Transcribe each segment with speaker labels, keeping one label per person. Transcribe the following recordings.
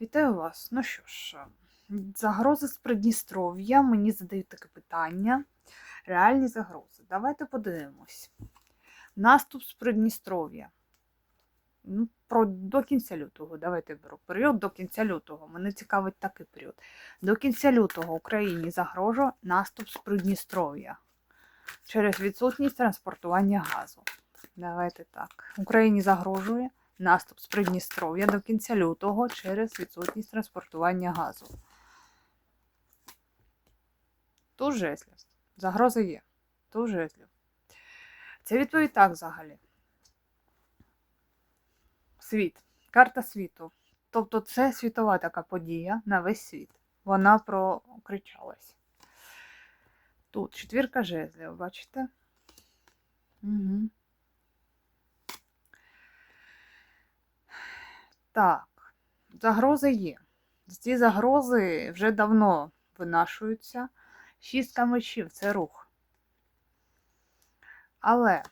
Speaker 1: Вітаю вас. Ну що ж, загрози з Придністров'я. Мені задають таке питання. Реальні загрози. Давайте подивимось. Наступ з Придністров'я. Ну, про, до кінця лютого. Давайте беру. Період до кінця лютого. Мене цікавить такий період. До кінця лютого Україні загрожує наступ з Придністров'я через відсутність транспортування газу. Давайте так. Україні загрожує наступ з Придністров'я до кінця лютого через відсутність транспортування газу. Тут жезлів. Загроза є. Тут жезлів. Це відповідь так взагалі. Світ. Карта світу. Тобто це світова така подія на весь світ. Вона прокричалась. Тут четвірка жезлів, бачите? Угу. Так, загрози є. Ці загрози вже давно винашуються. Шістка мечів це рух. Але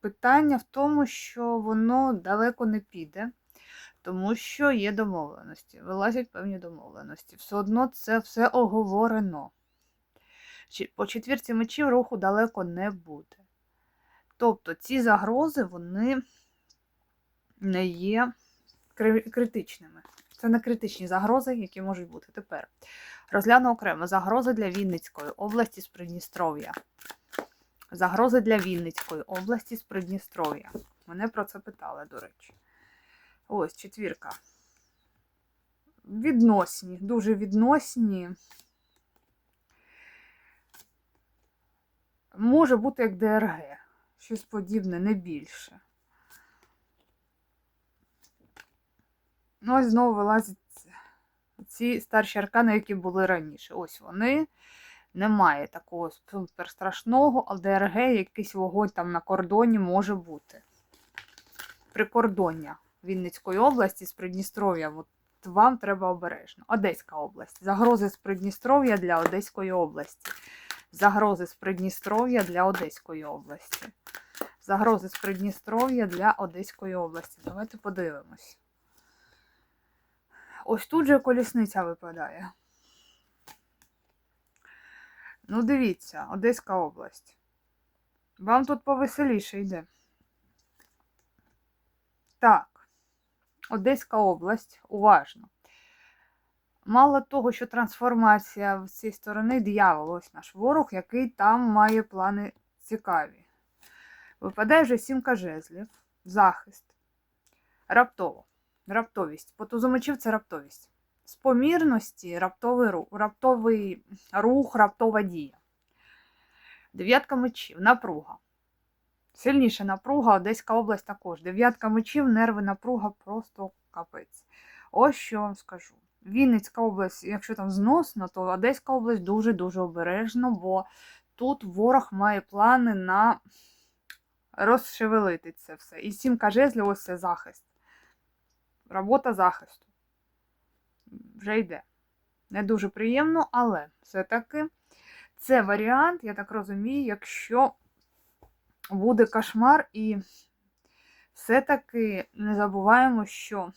Speaker 1: питання в тому, що воно далеко не піде, тому що є домовленості. Вилазять певні домовленості. Все одно це все оговорено. По четвірці мечів руху далеко не буде. Тобто ці загрози, вони не є критичними. Це не критичні загрози, які можуть бути тепер. Розгляну окремо загрози для Вінницької області з Придністров'я. Загрози для Вінницької області з Придністров'я. Мене про це питали, до речі. Ось четвірка. Відносні, дуже відносні. Може бути як ДРГ. Щось подібне, не більше. Ну, ось знову вилазять ці старші аркани, які були раніше. Ось вони. Немає такого супер страшного, а ДРГ якийсь вогонь там на кордоні може бути. Прикордоння Вінницької області з Придністров'я. От вам треба обережно. Одеська область. Загрози з Придністров'я для Одеської області. Загрози з Придністров'я для Одеської області. Загрози з Придністров'я для Одеської області. Давайте подивимось. Ось тут же колісниця випадає. Ну, дивіться, Одеська область. Вам тут повеселіше йде. Так, Одеська область, уважно. Мало того, що трансформація з цієї сторони дьявол, ось наш ворог, який там має плани цікаві. Випадає вже сімка жезлів, захист. Раптово. Раптовість. По мечів це раптовість. З помірності раптовий рух, раптовий рух, раптова дія. Дев'ятка мечів, напруга. Сильніша напруга, Одеська область також. Дев'ятка мечів, нерви, напруга, просто капець. Ось що вам скажу. Вінницька область, якщо там зносно, то Одеська область дуже-дуже обережно, бо тут ворог має плани на розшевелити це все. І сімка жезлів, ось це захист. Робота захисту. Вже йде. Не дуже приємно, але все-таки це варіант, я так розумію, якщо буде кошмар, і все-таки не забуваємо, що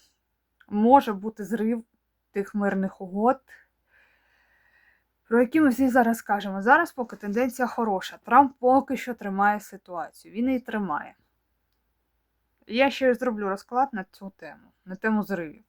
Speaker 1: може бути зрив тих мирних угод, про які ми всі зараз кажемо. Зараз поки тенденція хороша. Трамп поки що тримає ситуацію. Він її тримає. Я ще зроблю розклад на цю тему, на тему зривів.